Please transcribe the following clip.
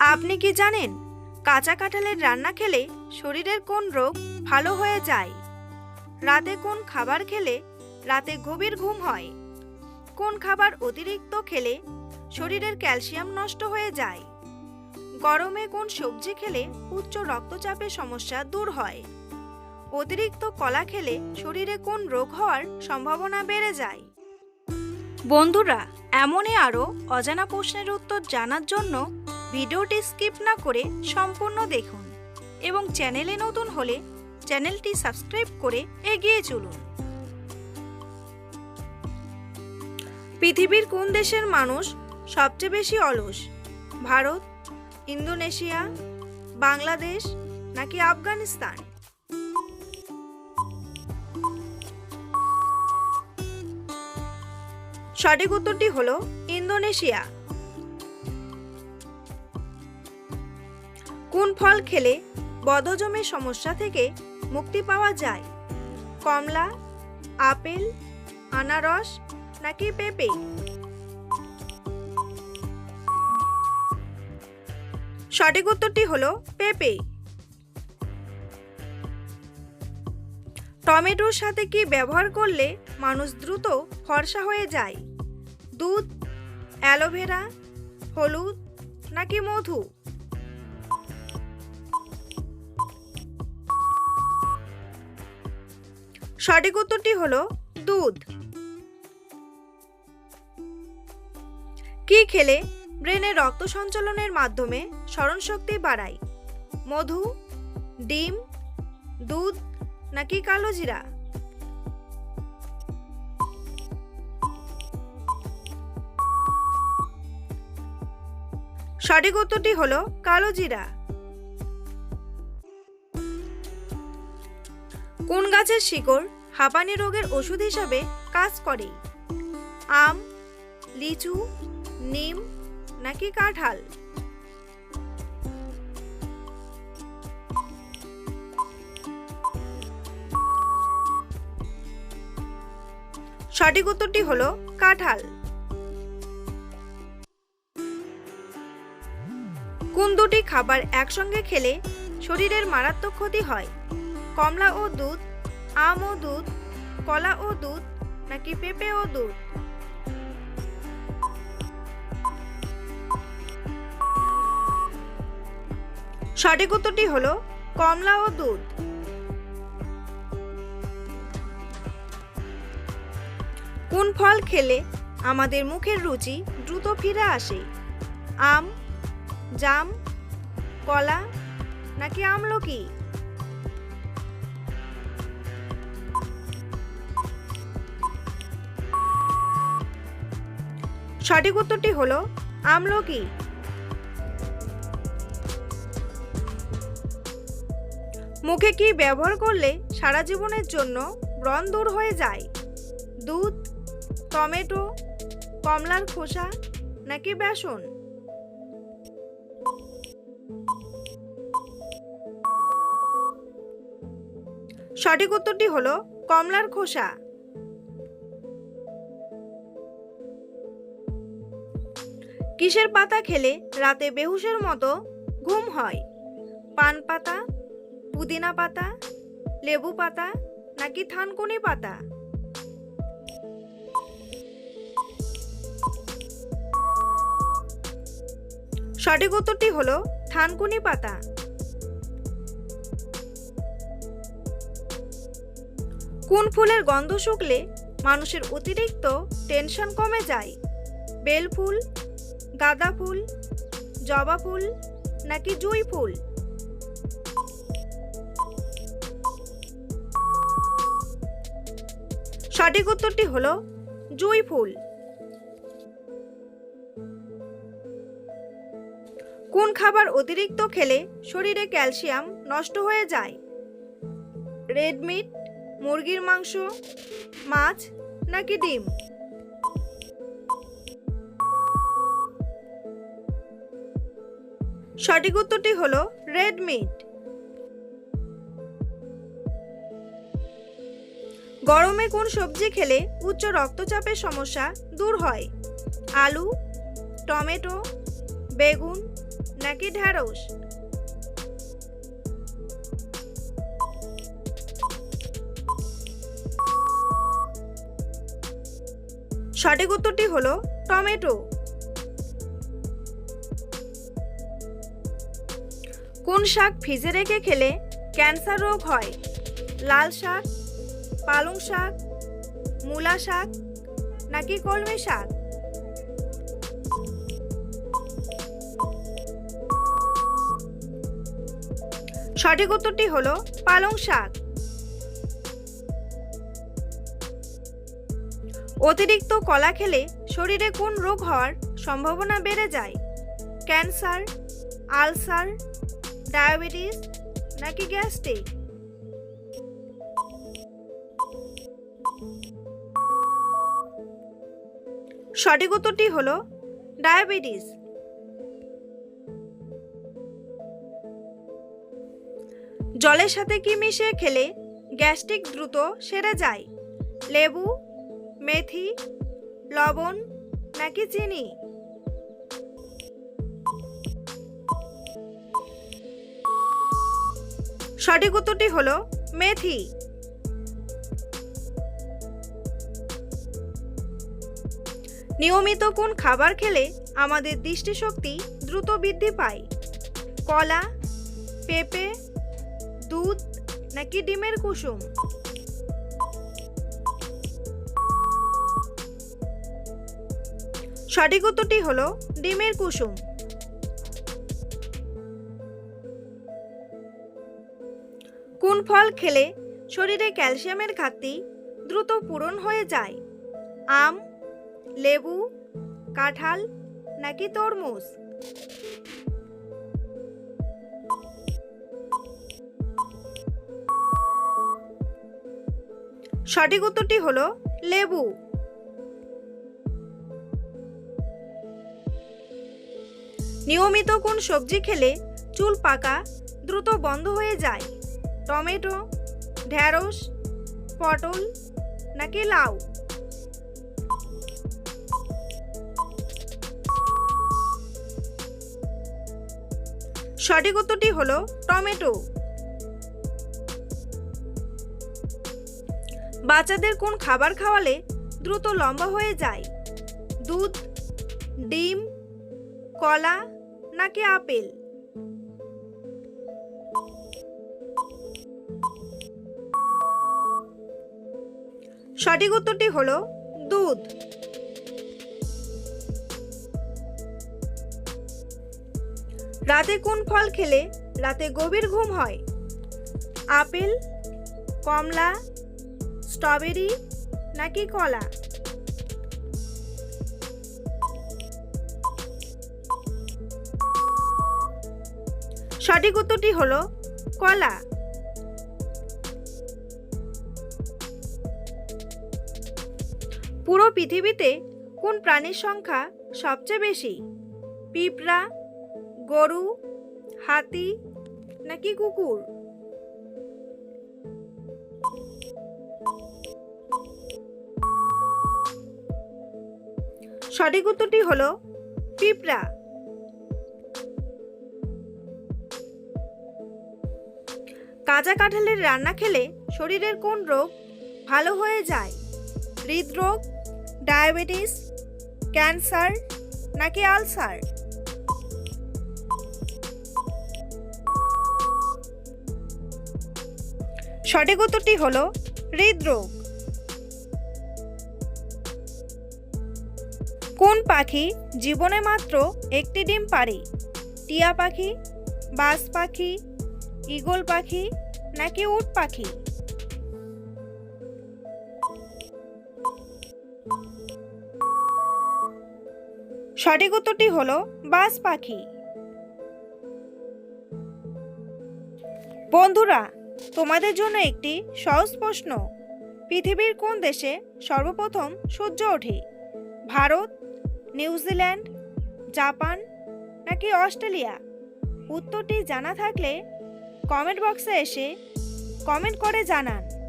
আপনি কি জানেন, কাঁচা কাঁঠালের রান্না খেলে শরীরের কোন রোগ ভালো হয়ে যায়? রাতে কোন খাবার খেলে রাতে গভীর ঘুম হয়? কোন খাবার অতিরিক্ত খেলে শরীরের ক্যালসিয়াম নষ্ট হয়ে যায়? গরমে কোন সবজি খেলে উচ্চ রক্তচাপের সমস্যা দূর হয়? অতিরিক্ত কলা খেলে শরীরে কোন রোগ হওয়ার সম্ভাবনা বেড়ে যায়? বন্ধুরা, এমনই আরও অজানা প্রশ্নের উত্তর জানার জন্য ভিডিওটি স্কিপ না করে সম্পূর্ণ দেখুন এবং চ্যানেলে নতুন হলে চ্যানেলটি সাবস্ক্রাইব করে এগিয়ে চলুন। পৃথিবীর কোন দেশের মানুষ সবচেয়ে বেশি অলস? ভারত, ইন্দোনেশিয়া, বাংলাদেশ নাকি আফগানিস্তান? সঠিক উত্তরটি হলো ইন্দোনেশিয়া। কোন ফল খেলে বদহজমের সমস্যা থেকে মুক্তি পাওয়া যায়? কমলা, আপেল, আনারস নাকি পেঁপে? সঠিক উত্তরটি হলো পেঁপে। টমেটোর সাথে কি ব্যবহার করলে মানুষ দ্রুত ফর্সা হয়ে যায়? দুধ, অ্যালোভেরা, হলুদ নাকি মধু? সঠিক উত্তরটি হলো দুধ। কি খেলে ব্রেনের রক্ত সঞ্চালনের মাধ্যমে স্মরণশক্তি বাড়ায়? মধু, ডিম, দুধ নাকি কালো জিরা? সঠিক উত্তরটি হলো কালো জিরা। কোন গাছের শিকড় হাঁপানি রোগের ওষুধ হিসাবে কাজ করে? আম, লিচু, নিম নাকি কাঁঠাল? সঠিক উত্তরটি হলো কাঁঠাল। কোন দুটি খাবার একসঙ্গে খেলে শরীরের মারাত্মক ক্ষতি হয়? কমলা ও দুধ, আম ও দুধ, কলা ও দুধ, নাকি পেঁপে ও দুধ? সঠিক উত্তরটি হলো কমলা ও দুধ। কোন ফল খেলে আমাদের মুখের রুচি দ্রুত ফিরে আসে? আম, জাম, কলা, নাকি আমলকি? সঠিক উত্তরটি হলো আমলকি। মুখে কি ব্যবহার করলে সারা জীবনের জন্য ব্রণ দূর হয়ে যায়? দুধ, টমেটো, কমলার খোসা নাকি বেসন? সঠিক উত্তরটি হলো কমলার খোসা। কিসের পাতা খেলে রাতে বেহুশের মতো ঘুম হয়? পান পাতা, পুদিনা পাতা, লেবু পাতা নাকি থানকুনি পাতা? সঠিক উত্তরটি হলো থানকুনি পাতা। কোন ফুলের গন্ধ শুকলে মানুষের অতিরিক্ত টেনশন কমে যায়? বেল ফুল গাঁদা ফুল, জবা ফুল নাকি জুঁই ফুল? সঠিক উত্তরটি হলো জুঁই ফুল। কোন খাবার অতিরিক্ত খেলে শরীরে ক্যালসিয়াম নষ্ট হয়ে যায়? রেড মিট, মুরগির মাংস, মাছ নাকি ডিম? সঠিক উত্তরটি হলো রেড মিট। গরমে কোন সবজি খেলে উচ্চ রক্তচাপের সমস্যা দূর হয়? আলু, টমেটো, বেগুন নাকি ঢ্যাঁড়স সঠিক উত্তরটি হলো টমেটো। কোন শাক ভিজে রেখে খেলে ক্যান্সার রোগ হয়? লাল শাক, পালং শাক, মূলা শাক নাকি কলমি শাক? সঠিক উত্তরটি হলো পালং শাক। অতিরিক্ত কলা খেলে শরীরে কোন রোগ হওয়ার সম্ভাবনা বেড়ে যায়? ক্যান্সার, আলসার ডায়াবেটিস নাকি গ্যাস্ট্রিক? সঠিক উত্তরটি হলো ডায়াবেটিস। জলের সাথে কি মিশিয়ে খেলে গ্যাস্ট্রিক দ্রুত সেরে যায়? লেবু, মেথি, লবণ নাকি চিনি? সঠিক উত্তরটি হলো মেথি। নিয়মিত কোন খাবার খেলে আমাদের দৃষ্টিশক্তি দ্রুত বৃদ্ধি পায়? কলা, পেঁপে, দুধ নাকি ডিমের কুসুম? সঠিক উত্তরটি হলো ডিমের কুসুম। কোন ফল খেলে শরীরে ক্যালসিয়ামের ঘাটতি দ্রুত পূরণ হয়ে যায়? আম, লেবু, কাঁঠাল নাকি তরমুজ? সঠিক উত্তরটি হল লেবু। নিয়মিত কোন সবজি খেলে চুল পাকা দ্রুত বন্ধ হয়ে যায়? টমেটো ঢ্যাঁড়স পটল নাকি লাউ? সঠিক উত্তরটি হলো টমেটো। বাচ্চাদের কোন খাবার খাওয়ালে দ্রুত লম্বা হয়ে যায়? দুধ, ডিম, কলা নাকি আপেল? সঠিক উত্তরটি হলো দুধ। রাতে কোন ফল খেলে রাতে গভীর ঘুম হয়? আপেল, কমলা, স্ট্রবেরি নাকি কলা? সঠিক উত্তরটি হলো কলা। পুরো পৃথিবীতে কোন প্রাণীর সংখ্যা সবচেয়ে বেশি? পিঁপড়া, গরু, হাতি নাকি কুকুর? সঠিক উত্তরটি হলো পিঁপড়া। কাঁচা কাঁঠালের রান্না খেলে শরীরের কোন রোগ ভালো হয়ে যায়? হৃদরোগ ডায়াবেটিস, ক্যান্সার নাকি আলসার? সঠিক উত্তরটি হলো হৃদরোগ। কোন পাখি জীবনে মাত্র একটি ডিম পারে টিয়া পাখি, বাজ পাখি, ঈগল পাখি নাকি উট পাখি? সঠিক উত্তরটি হলো বাজ পাখি। বন্ধুরা, তোমাদের জন্য একটি সহজ প্রশ্ন। পৃথিবীর কোন দেশে সর্বপ্রথম সূর্য ওঠে? ভারত নিউজিল্যান্ড জাপান নাকি অস্ট্রেলিয়া? উত্তরটি জানা থাকলে কমেন্ট বক্সে এসে কমেন্ট করে জানান।